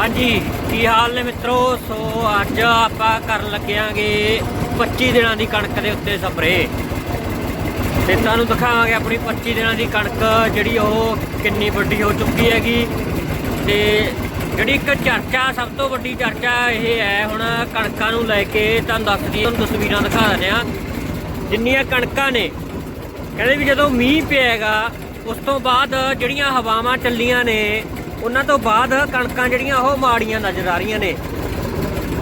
ਹਾਂਜੀ, ਕੀ ਹਾਲ ਨੇ ਮਿੱਤਰੋ? ਸੋ ਅੱਜ ਆਪਾਂ ਕਰਨ ਲੱਗਿਆਂਗੇ 25 ਦਿਨਾਂ ਦੀ ਕਣਕ ਦੇ ਉੱਤੇ ਸਪਰੇਅ। ਤੇ ਤੁਹਾਨੂੰ ਦਿਖਾਵਾਂਗੇ ਆਪਣੀ 25 ਦਿਨਾਂ ਦੀ ਕਣਕ, ਜਿਹੜੀ ਉਹ ਕਿੰਨੀ ਵੱਡੀ ਹੋ ਚੁੱਕੀ ਹੈਗੀ। ਤੇ ਜਿਹੜੀ ਇੱਕ ਚਰਚਾ, ਸਭ ਤੋਂ ਵੱਡੀ ਚਰਚਾ ਇਹ ਹੈ ਹੁਣ ਕਣਕਾਂ ਨੂੰ ਲੈ ਕੇ, ਤੁਹਾਨੂੰ ਦੱਸਦੀ ਤੁਹਾਨੂੰ ਤਸਵੀਰਾਂ ਦਿਖਾ ਦਿੰਦੇ ਆ ਜਿੰਨੀਆਂ ਕਣਕਾਂ ਨੇ, ਕਹਿੰਦੇ ਵੀ ਜਦੋਂ ਮੀਂਹ ਪਿਆਗਾ ਉਸ ਤੋਂ ਬਾਅਦ ਜਿਹੜੀਆਂ ਹਵਾਵਾਂ ਚੱਲੀਆਂ ਨੇ ਉਹਨਾਂ ਤੋਂ ਬਾਅਦ ਕਣਕਾਂ ਜਿਹੜੀਆਂ ਉਹ ਮਾੜੀਆਂ ਨਜ਼ਰ ਆ ਰਹੀਆਂ ਨੇ।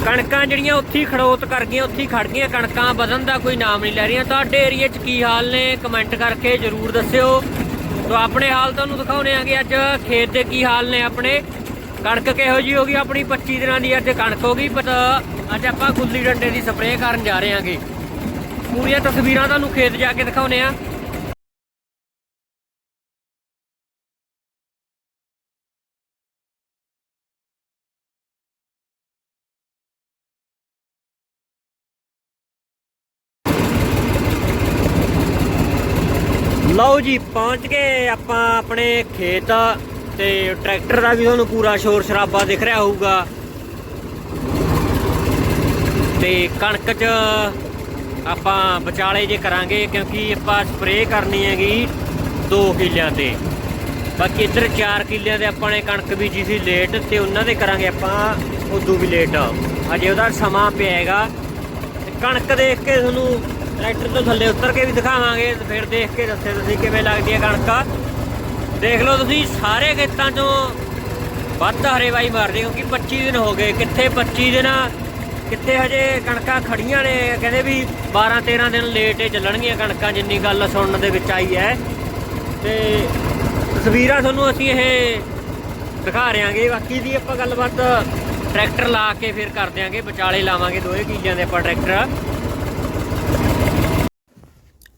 ਕਣਕਾਂ ਜਿਹੜੀਆਂ ਉੱਥੇ ਹੀ ਖੜੋਤ ਕਰ ਗਈਆਂ, ਉੱਥੇ ਹੀ ਖੜ ਗਈਆਂ। ਕਣਕਾਂ ਵਧਣ ਦਾ ਕੋਈ ਨਾਮ ਨਹੀਂ ਲੈ ਰਹੀਆਂ। ਤੁਹਾਡੇ ਏਰੀਆ 'ਚ ਕੀ ਹਾਲ ਨੇ? ਕਮੈਂਟ ਕਰਕੇ ਜਰੂਰ ਦੱਸਿਓ। ਤੋਂ ਆਪਣੇ ਹਾਲ ਤੁਹਾਨੂੰ ਦਿਖਾਉਣੇ ਆਂਗੇ ਅੱਜ। ਖੇਤ ਦੇ ਕੀ ਹਾਲ ਨੇ ਆਪਣੇ? ਕਣਕ ਕਿਹੋ ਜੀ ਹੋ ਗਈ ਆਪਣੀ? 25 ਦਿਨਾਂ ਦੀ ਅੱਜ ਕਣਕ ਹੋ ਗਈ, ਪਤਾ ਅੱਜ ਆਪਾਂ ਗੁੱਲੀ ਡੰਡੇ ਦੀ ਸਪਰੇਅ ਕਰਨ ਜਾ ਰਹੇ ਆਂਗੇ। ਪੂਰੀਆਂ ਤਸਵੀਰਾਂ ਤੁਹਾਨੂੰ ਖੇਤ ਜਾ ਕੇ ਦਿਖਾਉਣੇ ਆ। ਲਓ ਜੀ, ਪਹੁੰਚ ਗਏ ਆਪਾਂ ਆਪਣੇ ਖੇਤ ਤੇ ਟਰੈਕਟਰ ਦਾ ਵੀ ਤੁਹਾਨੂੰ ਪੂਰਾ ਸ਼ੋਰ ਸ਼ਰਾਬਾ ਦਿਖ ਰਿਹਾ ਹੋਊਗਾ। ਤੇ ਕਣਕ 'ਚ ਆਪਾਂ ਵਿਚਾਲੇ ਜੇ ਕਰਾਂਗੇ ਕਿਉਂਕਿ ਆਪਾਂ ਸਪਰੇਅ ਕਰਨੀ ਹੈਗੀ 2 ਕਿੱਲਿਆਂ ਤੇ। ਬਾਕੀ ਇੱਧਰ 4 ਕਿੱਲਿਆਂ ਦੇ ਆਪਾਂ ਨੇ ਕਣਕ ਬੀਜੀ ਸੀ ਲੇਟ ਤੇ ਉਹਨਾਂ ਦੇ ਕਰਾਂਗੇ ਆਪਾਂ, ਉਦੋਂ ਵੀ ਲੇਟ। ਅਜੇ ਉਹਦਾ ਸਮਾਂ ਪਿਆ ਹੈਗਾ। ਕਣਕ ਦੇਖ ਕੇ ਤੁਹਾਨੂੰ ਟਰੈਕਟਰ ਤੋਂ ਥੱਲੇ ਉਤਰ ਕੇ ਵੀ ਦਿਖਾਵਾਂਗੇ ਫਿਰ ਦੇਖ ਕੇ ਦੱਸੇ ਤੁਸੀਂ ਕਿਵੇਂ ਲੱਗਦੀ ਹੈ ਕਣਕ। ਦੇਖ ਲਓ ਤੁਸੀਂ ਸਾਰੇ ਖੇਤਾਂ 'ਚੋਂ ਵੱਧ ਹਰੇਵਾਈ ਮਾਰਦੀ ਕਿਉਂਕਿ 25 ਦਿਨ ਹੋ ਗਏ। ਕਿੱਥੇ 25 ਦਿਨ ਕਿੱਥੇ ਹਜੇ ਕਣਕਾਂ ਖੜੀਆਂ ਨੇ? ਕਹਿੰਦੇ ਵੀ 12 13 ਦਿਨ ਲੇਟ ਹੀ ਚੱਲਣਗੀਆਂ ਕਣਕਾਂ, ਜਿੰਨੀ ਗੱਲ ਸੁਣਨ ਦੇ ਵਿੱਚ ਆਈ ਹੈ। ਤੇ ਤਸਵੀਰਾਂ ਤੁਹਾਨੂੰ ਅਸੀਂ ਇਹ ਦਿਖਾ ਰਿਆਂਗੇ ਬਾਕੀ ਦੀ ਆਪਾਂ ਗੱਲਬਾਤ ਟਰੈਕਟਰ ਲਾ ਕੇ ਫਿਰ ਕਰ ਦਿਆਂਗੇ। ਵਿਚਾਲੇ ਲਾਵਾਂਗੇ ਦੋਏ ਕਿੱਲਿਆਂ ਦੇ ਆਪਾਂ ਟਰੈਕਟਰ।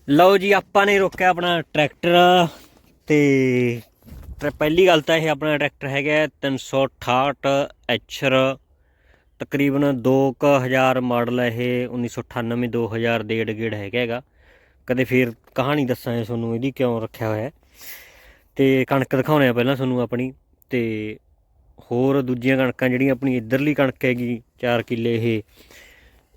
ਲਓ ਜੀ, ਆਪਾਂ ਨੇ ਰੋਕਿਆ ਆਪਣਾ ਟਰੈਕਟਰ ਤੇ ਟਰ- ਪਹਿਲੀ ਗੱਲ ਤਾਂ ਇਹ ਆਪਣਾ ਟਰੈਕਟਰ ਹੈਗਾ ਹੈ 368 ਐਚਰ, ਤਕਰੀਬਨ 2000 ਮਾਡਲ ਹੈ ਇਹ 1998 2000 ਦੇ ਗੇੜ ਹੈਗਾ ਹੈਗਾ। ਕਦੇ ਫੇਰ ਕਹਾਣੀ ਦੱਸਾਂਗੇ ਤੁਹਾਨੂੰ, ਇਹਦੀ ਕਿਉਂ ਰੱਖਿਆ ਹੋਇਆ ਹੈ। ਤੇ ਕਣਕ ਦਿਖਾਉਣੇ ਆ ਪਹਿਲਾਂ ਤੁਹਾਨੂੰ ਆਪਣੀ, ਤੇ ਹੋਰ ਦੂਜੀਆਂ ਕਣਕਾਂ ਜਿਹੜੀਆਂ ਆਪਣੀ ਇੱਧਰਲੀ ਕਣਕ ਹੈਗੀ 4 ਕਿੱਲੇ ਇਹ,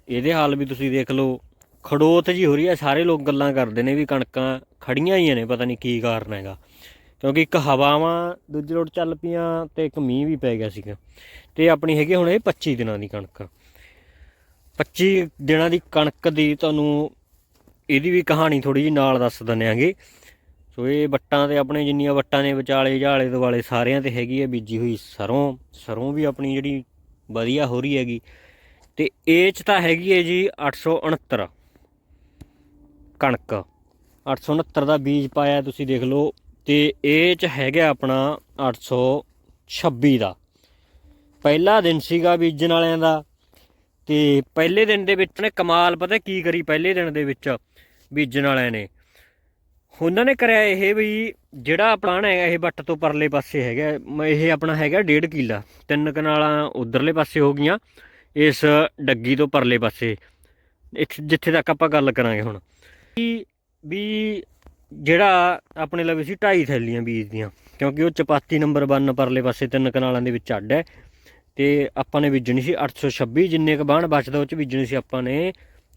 ਇਹਦੇ ਹਾਲ ਵੀ ਤੁਸੀਂ ਦੇਖ ਲਓ। ਖੜੋਤ ਜੀ ਹੋ ਰਹੀ ਹੈ ਸਾਰੇ ਲੋਕ ਗੱਲਾਂ ਕਰਦੇ ਨੇ ਵੀ ਕਣਕਾਂ ਖੜੀਆਂ ਹੀ ਨੇ, ਪਤਾ ਨਹੀਂ ਕੀ ਕਾਰਨ ਹੈਗਾ। ਕਿਉਂਕਿ ਇੱਕ ਹਵਾਵਾਂ ਦੂਜੇ ਰੋਡ ਚੱਲ ਪਈਆਂ ਤੇ ਇੱਕ ਮੀਂਹ ਵੀ ਪੈ ਗਿਆ ਸੀਗਾ। ਤੇ ਆਪਣੀ ਹੈਗੀ ਹੁਣ ਇਹ 25 ਦਿਨਾਂ ਦੀ ਕਣਕ। 25 ਦਿਨਾਂ ਦੀ ਕਣਕ ਦੀ ਤੁਹਾਨੂੰ ਇਹਦੀ ਵੀ ਕਹਾਣੀ ਥੋੜੀ ਜੀ ਨਾਲ ਦੱਸ ਦਿੰਦੇ ਆਂਗੇ। ਸੋ ਇਹ ਵੱਟਾਂ ਤੇ ਆਪਣੇ ਜਿੰਨੀਆਂ ਵੱਟਾਂ ਨੇ, ਵਿਚਾਲੇ ਜਾਲੇ ਦੁਆਲੇ ਸਾਰਿਆਂ ਤੇ ਹੈਗੀ ਹੈ ਬੀਜੀ ਹੋਈ ਸਰੋਂ ਸਰੋਂ ਵੀ ਆਪਣੀ ਜਿਹੜੀ ਵਧੀਆ ਹੋ ਰਹੀ ਹੈਗੀ। ਤੇ ਇਹ ਚ ਤਾਂ ਹੈਗੀ ਹੈ ਜੀ 869 ਕਣਕ। 869 ਦਾ ਬੀਜ ਪਾਇਆ, ਤੁਸੀਂ ਦੇਖ ਲਓ। ਤੇ ਇਹ ਚ ਹੈਗਾ ਆਪਣਾ 826 ਦਾ। ਪਹਿਲਾ ਦਿਨ ਸੀਗਾ ਬੀਜਣ ਵਾਲਿਆਂ ਦਾ। ਤੇ ਪਹਿਲੇ ਦਿਨ ਦੇ ਵਿੱਚ ਨੇ ਕਮਾਲ, ਪਤਾ ਕੀ ਕਰੀ ਪਹਿਲੇ ਦਿਨ ਦੇ ਵਿੱਚ ਬੀਜਣ ਵਾਲਿਆਂ ਨੇ? ਉਹਨਾਂ ਨੇ ਕਰਿਆ ਇਹ ਵੀ ਜਿਹੜਾ ਪਲਾਨ ਹੈਗਾ ਇਹ ਵੱਟ ਤੋਂ ਪਰਲੇ ਪਾਸੇ ਹੈਗਾ, ਮ- ਇਹ ਆਪਣਾ ਹੈਗਾ 1.5 ਕਿੱਲਾ। ਤਿੰਨ ਕਨਾਲਾਂ ਉਧਰਲੇ ਪਾਸੇ ਹੋ ਗਈਆਂ, ਇਸ ਡੱਗੀ ਤੋਂ ਪਰਲੇ ਪਾਸੇ। ਇੱਥੇ- ਜਿੱਥੇ ਤੱਕ ਆਪਾਂ ਗੱਲ ਕਰਾਂਗੇ ਹੁਣ। ਵੀ ਜਿਹੜਾ ਆਪਣੇ ਲਵੇ ਸੀ ਢਾਈ ਥੈਲੀਆਂ ਬੀਜ ਦੀਆਂ, ਕਿਉਂਕਿ ਉਹ ਚਪਾਤੀ ਨੰਬਰ 1 ਪਰਲੇ ਪਾਸੇ ਤਿੰਨ ਕਨਾਲਾਂ ਦੇ ਵਿੱਚ ਅੱਡ ਹੈ ਤੇ ਆਪਾਂ ਨੇ ਬੀਜਣੀ ਸੀ 826 ਜਿੰਨੇ ਕ ਬਾਣ ਬਚਦਾ ਉਹ ਚ ਬੀਜਣੀ ਸੀ ਆਪਾਂ ਨੇ,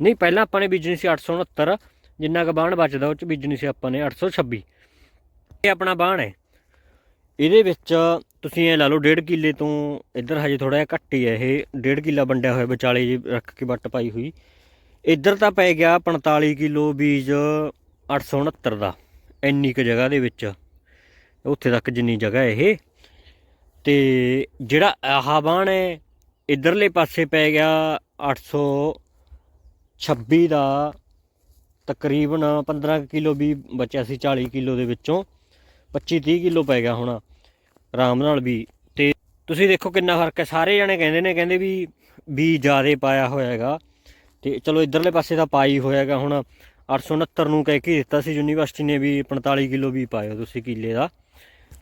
ਨਹੀਂ, ਪਹਿਲਾਂ ਆਪਾਂ ਨੇ ਬੀਜਣੀ ਸੀ 869 ਜਿੰਨਾ ਕ ਬਾਣ ਬਚਦਾ ਉਹ ਚ ਬੀਜਣੀ ਸੀ ਆਪਾਂ ਨੇ 826 ਇਹ ਆਪਣਾ ਬਾਣ ਹੈ। ਇਹਦੇ ਵਿੱਚ ਤੁਸੀਂ ਇਹ ਲਾ ਲਓ 1.5 ਕਿੱਲੇ ਤੋਂ ਇੱਧਰ ਹਜੇ ਥੋੜਾ ਜਿਹਾ ਘੱਟ ਹੀ ਹੈ ਇਹ 1.5 ਕਿੱਲਾ ਵੰਡਿਆ ਹੋਇਆ ਵਿਚਾਲੇ ਜੀ ਰੱਖ ਕੇ ਵੱਟ ਪਾਈ ਹੋਈ। ਇੱਧਰ ਤਾਂ ਪੈ ਗਿਆ 45 ਕਿਲੋ ਬੀਜ 869 ਦਾ, ਇੰਨੀ ਕੁ ਜਗ੍ਹਾ ਦੇ ਵਿੱਚ। ਉੱਥੇ ਤੱਕ ਜਿੰਨੀ ਜਗ੍ਹਾ ਇਹ। ਤੇ ਜਿਹੜਾ ਆਹ ਬਾਣ ਹੈ, ਇਧਰਲੇ ਪਾਸੇ ਪੈ ਗਿਆ 826 ਦਾ, ਤਕਰੀਬਨ 15 ਕਿਲੋ ਵੀ ਬਚਿਆ ਸੀ 40 ਕਿਲੋ ਦੇ ਵਿੱਚੋਂ। 25 30 ਕਿਲੋ ਪੈ ਗਿਆ ਹੁਣ, ਆਰਾਮ ਨਾਲ ਵੀ। ਤੇ ਤੁਸੀਂ ਦੇਖੋ ਕਿੰਨਾ ਫ਼ਰਕ ਹੈ। ਸਾਰੇ ਜਣੇ ਕਹਿੰਦੇ ਨੇ, ਕਹਿੰਦੇ ਵੀ ਵੀ ਜ਼ਿਆਦੇ ਪਾਇਆ ਹੋਇਆ ਹੈਗਾ। ਤੇ ਚਲੋ ਇਧਰਲੇ ਪਾਸੇ ਤਾਂ ਪਾਈ ਹੋਇਆ ਹੈਗਾ ਹੁਣ 869 ਨੂੰ ਕਹਿ ਕੇ ਦਿੱਤਾ ਸੀ ਯੂਨੀਵਰਸਿਟੀ ਨੇ ਵੀ 45 ਕਿਲੋ ਵੀ ਪਾਇਓ ਤੁਸੀਂ ਕਿੱਲੇ ਦਾ।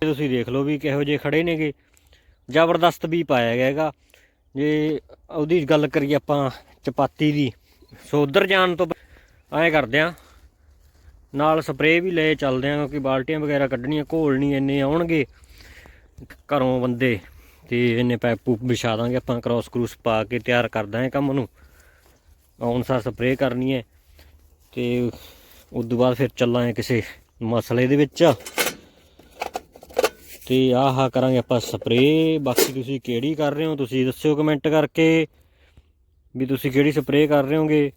ਤੇ ਤੁਸੀਂ ਦੇਖ ਲਓ ਵੀ ਕਿਹੋ ਜਿਹੇ ਖੜੇ ਨੇਗੇ। ਜ਼ਬਰਦਸਤ ਵੀ ਪਾਇਆ ਗਿਆ ਹੈਗਾ। ਜੇ ਉਹਦੀ ਗੱਲ ਕਰੀਏ ਆਪਾਂ ਚਪਾਤੀ ਦੀ, ਸੋ ਉਧਰ ਜਾਣ ਤੋਂ ਐਂ ਕਰਦੇ ਆ। ਨਾਲ ਸਪਰੇਅ ਵੀ ਲੈ ਚੱਲਦੇ ਆ ਕਿਉਂਕਿ ਬਾਲਟੀਆਂ ਵਗੈਰਾ ਕੱਢਣੀਆਂ, ਘੋਲ ਨਹੀਂ ਇੰਨੇ ਆਉਣਗੇ ਘਰੋਂ ਬੰਦੇ। ਤੇ ਇੰਨੇ ਪੈਪ ਪੂਪ ਵਿਛਾ ਦਾਂਗੇ ਆਪਾਂ ਕ੍ਰਾਸ ਕਰੂਸ ਪਾ ਕੇ ਤਿਆਰ ਕਰ ਦਾਂਗੇ ਕੰਮ ਨੂੰ। ਆਉਣ ਸਾਰ ਸਪਰੇਅ ਕਰਨੀ ਹੈ ਤੇ ਉਸ ਤੋਂ ਬਾਅਦ ਫਿਰ ਚੱਲਾਂਗੇ ਕਿਸੇ ਮਸਲੇ ਦੇ ਵਿੱਚ। ਤੇ ਆਹ ਕਰਾਂਗੇ ਆਪਾਂ ਸਪਰੇਅ। ਬਾਕੀ ਤੁਸੀਂ ਕਿਹੜੀ ਕਰ ਰਹੇ ਹੋ ਤੁਸੀਂ ਦੱਸਿਓ ਕਮੈਂਟ ਕਰਕੇ ਵੀ ਤੁਸੀਂ ਕਿਹੜੀ ਸਪਰੇਅ ਕਰ ਰਹੇ ਹੋਗੇ।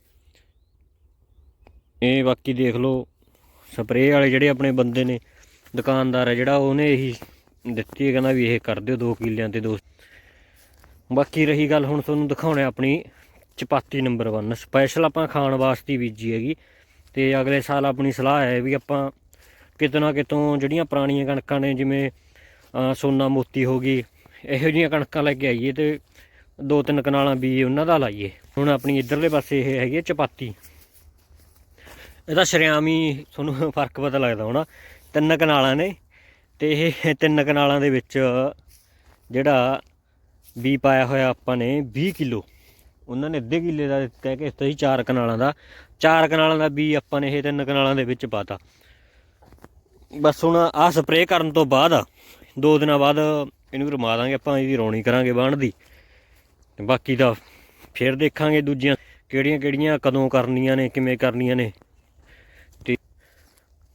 ਇਹ ਬਾਕੀ ਦੇਖ ਲਓ, ਸਪਰੇਅ ਵਾਲੇ ਜਿਹੜੇ ਆਪਣੇ ਬੰਦੇ ਨੇ, ਦੁਕਾਨਦਾਰ ਹੈ ਜਿਹੜਾ ਉਹਨੇ ਇਹੀ ਦਿੱਤੀ ਹੈ, ਕਹਿੰਦਾ ਵੀ ਇਹ ਕਰ ਦਿਓ 2 ਕਿੱਲਿਆਂ ਤੇ ਦੋ। ਬਾਕੀ ਰਹੀ ਗੱਲ ਹੁਣ ਤੁਹਾਨੂੰ ਦਿਖਾਉਣਾ ਆਪਣੀ ਚਪਾਤੀ ਨੰਬਰ 1 ਸਪੈਸ਼ਲ ਆਪਾਂ ਖਾਣ ਵਾਸਤੇ ਬੀਜੀ ਹੈਗੀ। ਤੇ ਅਗਲੇ ਸਾਲ ਆਪਣੀ ਸਲਾਹ ਹੈ ਵੀ ਆਪਾਂ ਕਿਤੋਂ ਨਾ ਕਿਤੋਂ ਜਿਹੜੀਆਂ ਪੁਰਾਣੀਆਂ ਕਣਕਾਂ ਨੇ, ਜਿਵੇਂ ਸੋਨਾ ਮੋਤੀ ਹੋ ਗਈ, ਇਹੋ ਜਿਹੀਆਂ ਕਣਕਾਂ ਲੈ ਕੇ ਆਈਏ ਤੇ ਦੋ ਤਿੰਨ ਕਨਾਲਾਂ ਬੀਜ ਉਹਨਾਂ ਦਾ ਲਾਈਏ। ਹੁਣ ਆਪਣੀ ਇਧਰਲੇ ਪਾਸੇ ਇਹ ਹੈਗੀ ਹੈ ਚਪਾਤੀ। ਇਹਦਾ ਸ਼ਰਿਆਮੀ ਤੁਹਾਨੂੰ ਫ਼ਰਕ ਪਤਾ ਲੱਗਦਾ ਹੋਣਾ। ਤਿੰਨ ਕਨਾਲਾਂ ਨੇ ਤੇ ਇਹ ਤਿੰਨ ਕਨਾਲਾਂ ਦੇ ਵਿੱਚ ਜਿਹੜਾ ਬੀ ਪਾਇਆ ਹੋਇਆ ਆਪਾਂ ਨੇ 20 ਕਿਲੋ। ਉਹਨਾਂ ਨੇ ਅੱਧੇ ਕਿੱਲੇ ਦਾ ਕਹਿ ਕੇ ਦਿੱਤਾ ਸੀ ਚਾਰ ਕਨਾਲਾਂ ਦਾ, ਚਾਰ ਕਨਾਲਾਂ ਦਾ ਬੀ ਆਪਾਂ ਨੇ ਇਹ ਤਿੰਨ ਕਨਾਲਾਂ ਦੇ ਵਿੱਚ ਪਾਤਾ। ਬਸ ਹੁਣ ਆਹ ਸਪਰੇਅ ਕਰਨ ਤੋਂ ਬਾਅਦ, ਦੋ ਦਿਨਾਂ ਬਾਅਦ ਇਹਨੂੰ ਰਮਾ ਦਾਂਗੇ ਆਪਾਂ, ਇਹਦੀ ਰੌਣੀ ਕਰਾਂਗੇ ਬਾਣ ਦੀ। ਬਾਕੀ ਦਾ ਫਿਰ ਦੇਖਾਂਗੇ ਦੂਜੀਆਂ ਕਿਹੜੀਆਂ ਕਿਹੜੀਆਂ ਕਦੋਂ ਕਰਨੀਆਂ ਨੇ, ਕਿਵੇਂ ਕਰਨੀਆਂ ਨੇ।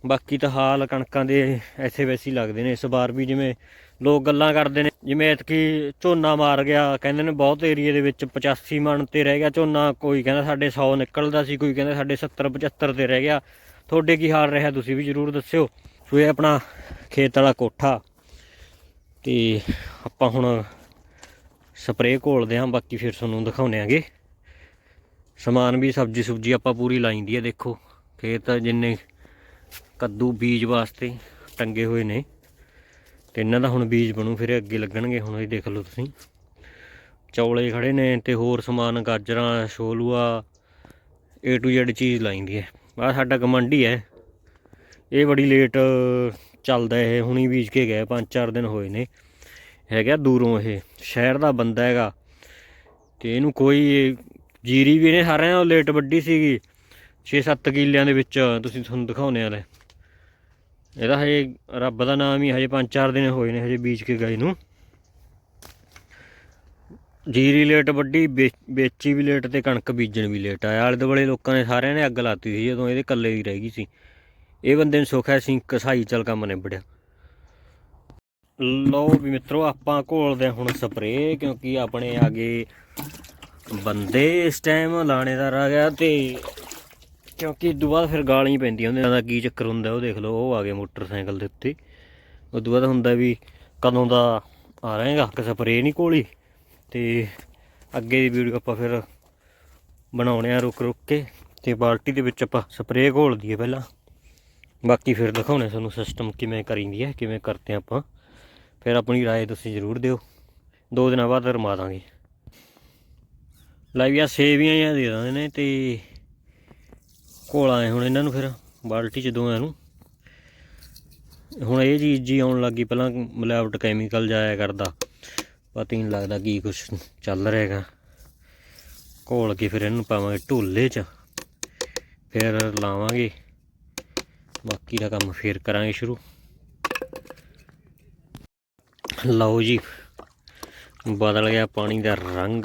ਬਾਕੀ ਤਾਂ ਹਾਲ ਕਣਕਾਂ ਦੇ ਐਸੇ ਵੈਸੇ ਹੀ ਲੱਗਦੇ ਨੇ, ਇਸ ਵਾਰ ਵੀ ਜਿਵੇਂ ਲੋਕ ਗੱਲਾਂ ਕਰਦੇ ਨੇ, ਜਿਵੇਂ ਇਤਕੀ ਝੋਨਾ ਮਾਰ ਗਿਆ, ਕਹਿੰਦੇ ਨੇ ਬਹੁਤ ਏਰੀਏ ਦੇ ਵਿੱਚ 85 ਮਣ ਤੇ ਰਹਿ ਗਿਆ ਝੋਨਾ, ਕੋਈ ਕਹਿੰਦਾ ਸਾਡੇ 100 ਨਿਕਲਦਾ ਸੀ, ਕੋਈ ਕਹਿੰਦਾ ਸਾਡੇ 70 75 ਤੇ ਰਹਿ ਗਿਆ। ਤੁਹਾਡੇ ਕੀ ਹਾਲ ਰਿਹਾ, ਤੁਸੀਂ ਵੀ ਜਰੂਰ ਦੱਸਿਓ। ਸੋ ਇਹ ਆਪਣਾ ਖੇਤ ਵਾਲਾ ਕੋਠਾ ਤੇ ਆਪਾਂ ਹੁਣ ਸਪਰੇਅ ਘੋਲਦੇ ਆਂ ਬਾਕੀ ਫਿਰ ਤੁਹਾਨੂੰ ਦਿਖਾਉਣੇ ਆਂਗੇ ਸਮਾਨ ਵੀ, ਸਬਜੀ ਸੁਬਜੀ ਆਪਾਂ ਪੂਰੀ ਲਾਈਂਦੀ ਹੈ ਦੇਖੋ। ਖੇਤ ਜਿੰਨੇ ਕੱਦੂ ਬੀਜ ਵਾਸਤੇ ਟੰਗੇ ਹੋਏ ਨੇ। ਤੇ ਇਹਨਾਂ ਦਾ ਹੁਣ ਬੀਜ ਬਣੂ, ਫਿਰ ਅੱਗੇ ਲੱਗਣਗੇ। ਹੁਣ ਇਹ ਦੇਖ ਲਓ ਤੁਸੀਂ। ਚੌਲੇ ਖੜੇ ਨੇ ਤੇ ਹੋਰ ਸਮਾਨ, ਗਾਜਰਾਂ, ਛੋਲੂਆ, A to Z ਚੀਜ਼ ਲਾਈਂਦੀ ਹੈ। ਆ ਸਾਡਾ ਕਮੰਡੀ ਹੈ। ਇਹ ਬੜੀ ਲੇਟ ਚੱਲਦਾ ਇਹ। ਹੁਣੀ ਬੀਜ ਕੇ ਗਏ, ਪੰਜ ਚਾਰ ਦਿਨ ਹੋਏ ਨੇ। ਹੈਗਾ ਦੂਰੋਂ ਇਹ। ਸ਼ਹਿਰ ਦਾ ਬੰਦਾ ਹੈਗਾ। ਤੇ ਇਹਨੂੰ ਕੋਈ ਜੀਰੀ ਵੀ ਨੇ ਸਾਰਿਆਂ ਨਾਲੋਂ ਲੇਟ ਵੱਡੀ ਸੀਗੀ। 6-7 ਕਿੱਲਿਆਂ ਦੇ ਵਿੱਚ ਤੁਸੀਂ ਤੁਹਾਨੂੰ ਦਿਖਾਉਣੇ ਵਾਲੇ ਇਹਦਾ। ਹਜੇ ਰੱਬ ਦਾ ਨਾਮ ਹੀ ਹਜੇ 5-4 ਦਿਨ ਹੋਏ ਨੇ ਹਜੇ ਬੀਜ ਕੇ ਗਏ ਨੂੰ। ਜੀਰੀ ਲੇਟ ਵੱਡੀ ਵੇ- ਵੇਚੀ ਵੀ ਲੇਟ ਤੇ ਕਣਕ ਬੀਜਣ ਵੀ ਲੇਟ। ਆਇਆ ਆਲੇ ਦੁਆਲੇ ਲੋਕਾਂ ਨੇ ਸਾਰਿਆਂ ਨੇ ਅੱਗ ਲਾਤੀ ਸੀ ਜਦੋਂ ਇਹਦੇ ਇਕੱਲੇ ਦੀ ਰਹਿ ਗਈ ਸੀ। ਇਹ ਬੰਦੇ ਨੂੰ ਸੁੱਖ ਹੈ ਸੀ ਕਸਾਈ ਚਲ ਕੰਮ ਨਿਬੜਿਆ। ਲਓ ਵੀ ਮਿੱਤਰੋ, ਆਪਾਂ ਘੋਲਦੇ ਹਾਂ ਹੁਣ ਸਪਰੇਅ, ਕਿਉਂਕਿ ਆਪਣੇ ਆਗੇ ਬੰਦੇ ਇਸ ਟਾਈਮ ਲਾਣੇਦਾਰ ਆ ਗਿਆ ਤੇ ਕਿਉਂਕਿ ਇਦੋਂ ਬਾਅਦ ਫਿਰ ਗਾਲਾਂ ਹੀ ਪੈਂਦੀਆਂ ਉਹਨਾਂ ਦਾ ਕੀ ਚੱਕਰ ਹੁੰਦਾ ਉਹ ਦੇਖ ਲਓ ਉਹ ਆ ਗਏ ਮੋਟਰਸਾਈਕਲ ਦੇ ਉੱਤੇ ਉਦੋਂ ਬਾਅਦ ਹੁੰਦਾ ਵੀ ਕਦੋਂ ਦਾ ਆ ਰਹੇਗਾ ਕਿ ਸਪਰੇਅ ਨਹੀਂ ਕੋਲੀ ਤੇ ਅੱਗੇ ਦੀ ਵੀਡੀਓ ਆਪਾਂ ਫਿਰ ਬਣਾਉਣੇ ਆ ਰੁਕ ਰੁਕ ਕੇ ਤੇ ਬਾਲਟੀ ਦੇ ਵਿੱਚ ਆਪਾਂ ਸਪਰੇਅ ਘੋਲ ਦਈਏ ਪਹਿਲਾਂ ਬਾਕੀ ਫਿਰ ਦਿਖਾਉਣੇ ਤੁਹਾਨੂੰ ਸਿਸਟਮ ਕਿਵੇਂ ਕਰੀਂਦੀ ਹੈ ਕਿਵੇਂ ਕਰਦੇ ਆਪਾਂ ਫਿਰ ਆਪਣੀ رائے ਤੁਸੀਂ ਜ਼ਰੂਰ ਦਿਓ ਦੋ ਦਿਨਾਂ ਬਾਅਦ ਰਮਾ ਦਾਂਗੇ ਲਾਈਵੀਆਂ ਸੇਵੀਆਂ ਜਾਂ ਦੇ ਦਿੰਦੇ ਨੇ ਤੇ ਘੋਲਾਂ ਹੁਣ ਇਹਨਾਂ ਨੂੰ ਫਿਰ, ਬਾਲਟੀ ਚ ਦੋਆਂ ਨੂੰ। ਹੁਣ ਇਹ ਚੀਜ਼ ਜੀ ਆਉਣ ਲੱਗੀ ਪਹਿਲਾਂ ਮਿਲਾਵਟ ਕੈਮੀਕਲ ਜਾਇਆ ਕਰਦਾ। ਪਤਾ ਹੀ ਨਹੀਂ ਲੱਗਦਾ ਕੀ ਕੁਛ ਚੱਲ ਰਿਹਾ ਹੈਗਾ। ਘੋਲ ਕੇ ਫਿਰ ਇਹਨੂੰ ਪਾਵਾਂਗੇ ਢੋਲੇ 'ਚ। ਫਿਰ ਲਾਵਾਂਗੇ। ਬਾਕੀ ਦਾ ਕੰਮ ਫੇਰ ਕਰਾਂਗੇ ਸ਼ੁਰੂ। ਲਓ ਜੀ, ਬਦਲ ਗਿਆ ਪਾਣੀ ਦਾ ਰੰਗ।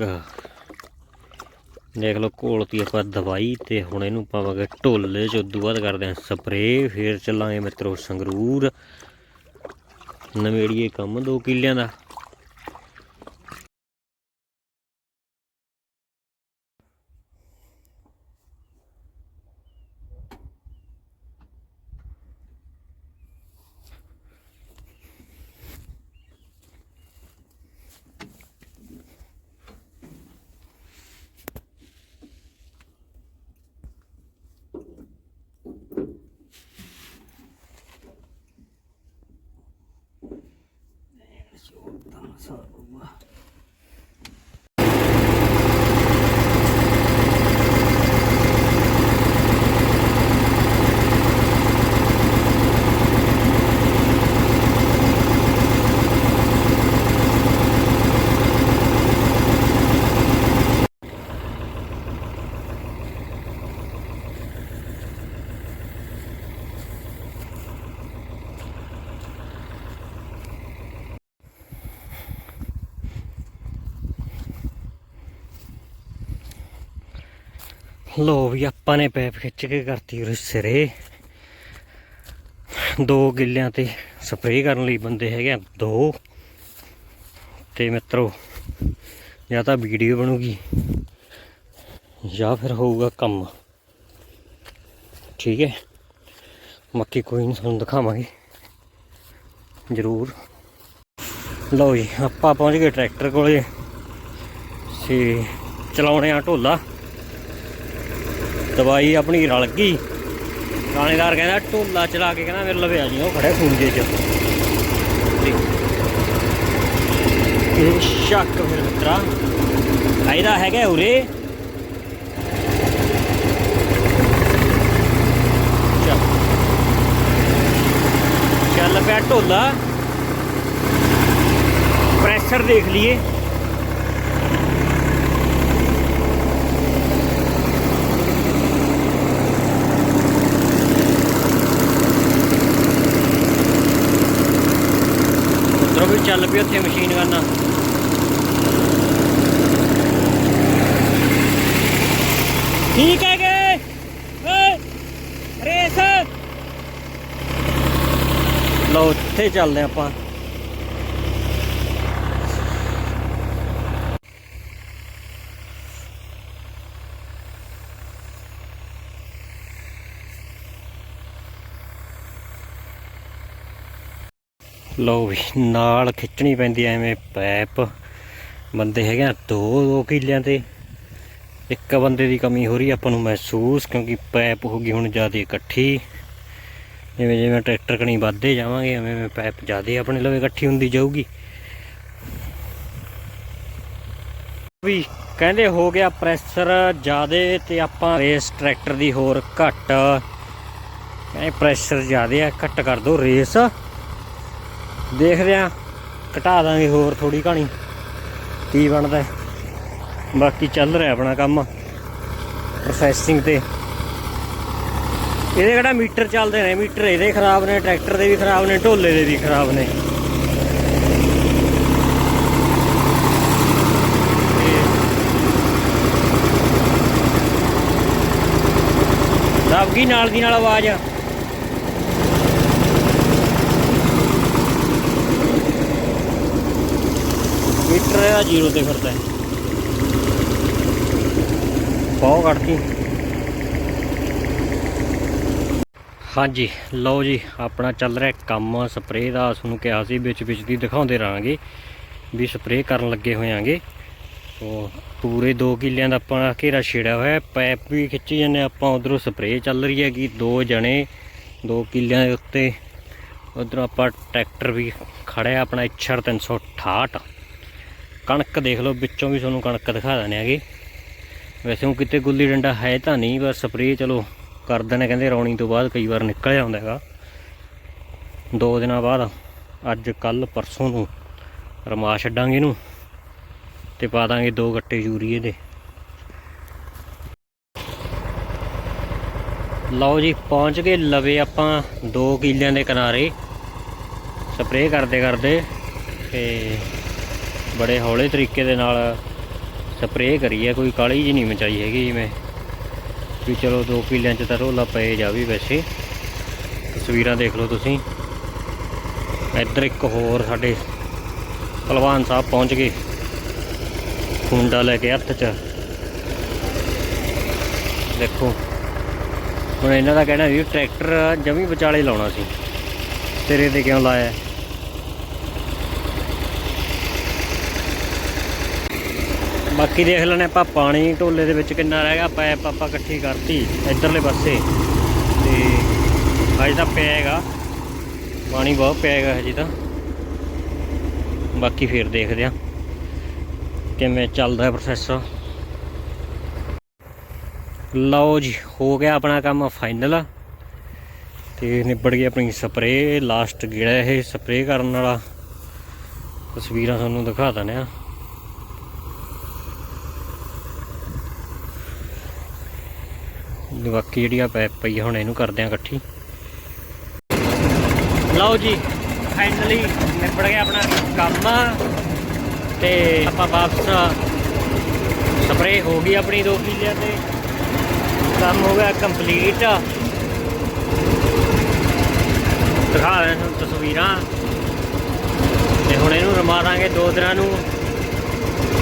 ਦੇਖ ਲਓ ਘੋਲਤੀ ਆਪਾਂ ਦਵਾਈ ਤੇ ਹੁਣ ਇਹਨੂੰ ਪਾਵਾਂਗੇ ਢੋਲੇ 'ਚ ਉਦੋਂ ਬਾਅਦ ਕਰਦੇ ਹਾਂ ਸਪਰੇਅ, ਫੇਰ ਚੱਲਾਂਗੇ ਮਿੱਤਰੋ ਸੰਗਰੂਰ। ਨਵੇੜੀਏ ਕੰਮ ਦੋ ਕਿੱਲਿਆਂ ਦਾ। episode. ਲੋ ਵੀ ਆਪਾਂ ਨੇ ਪੈਪ ਖਿੱਚ ਕੇ ਕਰਤੀ ਉਹ ਸਿਰੇ। ਦੋ ਗਿੱਲਿਆਂ ਤੇ ਸਪਰੇਅ ਕਰਨ ਲਈ ਬੰਦੇ ਹੈਗੇ ਆ, ਦੋ। ਤੇ ਮਿੱਤਰੋ, ਜਾਂ ਤਾਂ ਵੀਡੀਓ ਬਣੂਗੀ, ਜਾਂ ਫਿਰ ਹੋਊਗਾ ਕੰਮ। ਠੀਕ ਹੈ? ਮੱਕੀ ਕੋਈ ਨਹੀਂ, ਤੁਹਾਨੂੰ ਦਿਖਾਵਾਂਗੇ। ਜ਼ਰੂਰ। ਲਓ ਜੀ, ਆਪਾਂ ਪਹੁੰਚ ਗਏ ਟਰੈਕਟਰ ਕੋਲੇ। ਤੇ ਚਲਾਉਣੇ ਆ ਢੋਲਾ। ਦਵਾਈ ਆਪਣੀ ਰਲ ਗਈ। ਥਾਣੇਦਾਰ ਕਹਿੰਦਾ ਢੋਲਾ ਚਲਾ ਕੇ ਕਹਿੰਦਾ ਮੇਰੇ ਲਵੇ ਆ ਜੀ, ਉਹ ਖੜੇ ਖੂੰਜੇ ਚ। ਇਹ ਸ਼ੱਕ ਫਿਰ ਮਿੱਤਰਾ। ਆਇਦਾ ਹੈਗਾ ਉਰੇ। ਚੱਲ। ਪਿਆ ਢੋਲਾ। ਪ੍ਰੈਸ਼ਰ ਦੇਖ ਲਈਏ। ਚੱਲ ਪਈ ਉੱਥੇ ਮਸ਼ੀਨ ਕਰਨਾ ਠੀਕ ਹੈਗੇ ਓਏ ਰੇਸ। ਲਓ ਇੱਥੇ ਚੱਲਦੇ ਆਪਾਂ। ਲਓ ਵੀ, ਨਾਲ ਖਿੱਚਣੀ ਪੈਂਦੀ ਐਵੇਂ ਪੈਪ। ਬੰਦੇ ਹੈਗੇ ਆ ਦੋ ਦੋ ਕਿਲਿਆਂ ਤੇ ਇੱਕ ਬੰਦੇ ਦੀ ਕਮੀ ਹੋ ਰਹੀ ਆਪਾਂ ਨੂੰ ਮਹਿਸੂਸ, ਕਿਉਂਕਿ ਪੈਪ ਹੋ ਗਈ ਹੁਣ ਜ਼ਿਆਦਾ ਇਕੱਠੀ। ਜਿਵੇਂ ਜਿਵੇਂ ਟਰੈਕਟਰ ਕਣੀ ਵੱਧਦੇ ਜਾਵਾਂਗੇ, ਐਵੇਂ ਐਵੇਂ ਪੈਪ ਜ਼ਿਆਦਾ ਆਪਣੇ ਲਵੇ ਇਕੱਠੀ ਹੁੰਦੀ ਜਾਊਗੀ। ਵੀ ਕਹਿੰਦੇ ਹੋ ਗਿਆ ਪ੍ਰੈਸ਼ਰ ਜ਼ਿਆਦਾ ਤੇ ਆਪਾਂ ਰੇਸ ਟਰੈਕਟਰ ਦੀ ਹੋਰ ਘੱਟ। ਕਹਿੰਦੇ ਪ੍ਰੈਸ਼ਰ ਜ਼ਿਆਦਾ ਆ, ਘੱਟ ਕਰ ਦੋ ਰੇਸ। ਦੇਖਦੇ ਆ ਘਟਾ ਦਾਂਗੇ ਹੋਰ ਥੋੜੀ ਕਹਾਣੀ। ਕੀ ਬਣਦਾ ਬਾਕੀ ਚੱਲ ਰਿਹਾ ਆਪਣਾ ਕੰਮ ਪ੍ਰੋਸੈਸਿੰਗ ਤੇ। ਇਹਦੇ ਕਿਹੜਾ ਮੀਟਰ ਚੱਲਦੇ ਨੇ? ਮੀਟਰ ਇਹਦੇ ਖਰਾਬ ਨੇ, ਟਰੈਕਟਰ ਦੇ ਵੀ ਖਰਾਬ ਨੇ, ਢੋਲੇ ਦੇ ਵੀ ਖਰਾਬ ਨੇ। ਦਬ ਗਈ ਨਾਲ ਦੀ ਨਾਲ ਆਵਾਜ਼? ਮੀਟਰ ਇਹਦਾ ਜ਼ੀਰੋ ਤੇ ਫਿਰਦਾ ਹੈ। ਬਹੁਤ ਕੱਢਤੀ ਹਾਂਜੀ, ਲਓ ਜੀ, ਆਪਣਾ ਚੱਲ ਰਿਹਾ ਕੰਮ, ਸਪਰੇਅ ਦਾ। ਤੁਹਾਨੂੰ ਕਿਹਾ ਸੀ, ਵਿੱਚ ਵਿੱਚ ਦੀ ਦਿਖਾਉਂਦੇ ਰਹਾਂਗੇ, ਵੀ ਸਪਰੇਅ ਕਰਨ ਲੱਗੇ ਹੋਇਆਂਗੇ ਉਹ ਪੂਰੇ 2 ਕਿੱਲਿਆਂ ਦਾ ਆਪਾਂ ਘੇਰਾ ਛੇੜਿਆ ਹੋਇਆ ਹੈ। ਪਾਈਪ ਵੀ ਖਿੱਚੀ ਜਾਂਦੇ ਆਪਾਂ, ਉਧਰੋਂ ਸਪਰੇਅ ਚੱਲ ਰਹੀ ਹੈਗੀ, ਦੋ ਜਣੇ 2 ਕਿੱਲਿਆਂ ਦੇ ਉੱਤੇ। ਉਧਰੋਂ ਆਪਾਂ ਟਰੈਕਟਰ ਵੀ ਖੜਿਆ ਆਪਣਾ ਇਛੜ 368 ਕਣਕ ਦੇਖ ਲਓ, ਵਿੱਚੋਂ ਵੀ ਤੁਹਾਨੂੰ ਕਣਕ ਦਿਖਾ ਦਿੰਦੇ ਹੈਗੇ। ਵੈਸੇ ਉਹ ਕਿਤੇ ਗੁੱਲੀ ਡੰਡਾ ਹੈ ਤਾਂ ਨਹੀਂ, ਪਰ ਸਪਰੇਅ ਚਲੋ ਕਰਦੇ ਨੇ ਕਹਿੰਦੇ ਰੌਣੀ ਤੋਂ ਬਾਅਦ ਕਈ ਵਾਰ ਨਿਕਲ ਜਾਂਦਾ ਹੈਗਾ। ਦੋ ਦਿਨਾਂ ਬਾਅਦ ਅੱਜ ਕੱਲ ਪਰਸੋਂ ਨੂੰ ਰਮਾ ਛੱਡਾਂਗੇ ਇਹਨੂੰ ਤੇ ਪਾ ਦਾਂਗੇ ਦੋ ਗੱਟੇ ਯੂਰੀਏ ਦੇ। ਲਓ ਜੀ, ਪਹੁੰਚ ਗਏ ਲਵੇ ਆਪਾਂ 2 ਕਿਲਿਆਂ ਦੇ ਕਿਨਾਰੇ। ਸਪਰੇਅ ਕਰਦੇ ਕਰਦੇ ਤੇ ਬੜੇ ਹੌਲੇ ਤਰੀਕੇ ਦੇ ਨਾਲ ਸਪਰੇਅ ਕਰੀ ਹੈ, ਕੋਈ ਕਾਲੀ ਜੀ ਨਹੀਂ ਮਚਾਈ ਹੈਗੀ ਜਿਵੇਂ ਵੀ ਚਲੋ ਦੋ ਕਿੱਲਿਆਂ ਚ ਤਾਂ ਰੋਲਾ ਪਏ ਜਾਵੀ ਵੈਸੇ। ਤਸਵੀਰਾਂ ਦੇਖ ਲਓ ਤੁਸੀਂ। ਇੱਧਰ ਇੱਕ ਹੋਰ ਸਾਡੇ ਪਹਿਲਵਾਨ ਸਾਹਿਬ ਪਹੁੰਚ ਗਏ। ਖੁੰਡਾ ਲੈ ਕੇ ਹੱਥ 'ਚ। ਦੇਖੋ। ਹੁਣ ਇਹਨਾਂ ਦਾ ਕਹਿਣਾ ਵੀ ਟਰੈਕਟਰ ਜਮੀ ਵਿਚਾਲੇ ਲਾਉਣਾ ਸੀ। ਤੇਰੇ ਤੇ ਕਿਉਂ ਲਾਇਆ? ਬਾਕੀ ਦੇਖ ਲੈਣੇ ਆਪਾਂ ਪਾਣੀ ਢੋਲੇ ਦੇ ਵਿੱਚ ਕਿੰਨਾ ਰਹਿ ਗਿਆ ਪੈਪ ਆਪਾਂ ਇਕੱਠੀ ਕਰਤੀ ਇਧਰਲੇ ਪਾਸੇ। ਤੇ ਹਜੇ ਤਾਂ ਪਿਆ ਹੈਗਾ ਪਾਣੀ ਬਹੁਤ ਪਿਆ ਹੈਗਾ ਹਜੇ ਤਾਂ। ਬਾਕੀ ਫਿਰ ਦੇਖਦੇ ਆ ਕਿਵੇਂ ਚੱਲਦਾ ਹੈ ਪ੍ਰੋਸੈਸ ਲਓ ਜੀ, ਹੋ ਗਿਆ ਆਪਣਾ ਕੰਮ ਫਾਈਨਲ ਤੇ ਨਿਬੜ ਗਈ ਆਪਣੀ ਸਪਰੇਅ ਲਾਸਟ ਗੇੜਾ ਇਹ ਸਪਰੇਅ ਕਰਨ ਵਾਲਾ। ਤਸਵੀਰਾਂ ਤੁਹਾਨੂੰ ਦਿਖਾ ਦਿੰਦੇ ਆ। ਬਾਕੀ ਜਿਹੜੀ ਆ ਪੈਪ ਪਈ ਆ, ਹੁਣ ਇਹਨੂੰ ਕਰਦੇ ਆ ਇਕੱਠੀ। ਲਓ ਜੀ ਫਾਈਨਲੀ ਨਿਬੜ ਗਿਆ ਆਪਣਾ ਕੰਮ। ਤੇ ਆਪਾਂ ਵਾਪਸ ਸਪਰੇਅ ਹੋ ਗਈ ਆਪਣੀ ਦੋ ਕਿੱਲਿਆਂ ਤੇ। ਕੰਮ ਹੋ ਗਿਆ ਕੰਪਲੀਟ ਦਿਖਾ ਰਹੇ ਹਾਂ ਤਸਵੀਰਾਂ। ਤੇ ਹੁਣ ਇਹਨੂੰ ਰਮਾ ਦਾਂਗੇ ਦੋ ਦਿਨਾਂ ਨੂੰ।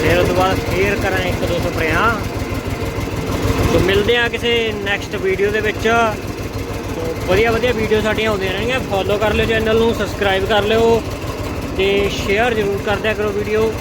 ਫਿਰ ਉਸ ਤੋਂ ਬਾਅਦ ਫੇਰ ਕਰਾਂ ਇੱਕ ਦੋ ਸਪਰੇਆਂ। ਤੋਂ ਮਿਲਦੇ ਆ ਕਿਸੇ ਨੈਕਸਟ ਵੀਡੀਓ ਦੇ ਵਿੱਚ। ਵਧੀਆ ਵਧੀਆ ਵੀਡੀਓ ਸਾਡੀਆਂ ਆਉਂਦੀਆਂ ਰਹਿਣਗੀਆਂ। ਫੋਲੋ ਕਰ ਲਿਓ ਚੈਨਲ ਨੂੰ ਸਬਸਕ੍ਰਾਈਬ ਕਰ ਲਿਓ ਤੇ ਸ਼ੇਅਰ ਜ਼ਰੂਰ ਕਰਦਿਆ ਕਰੋ ਵੀਡੀਓ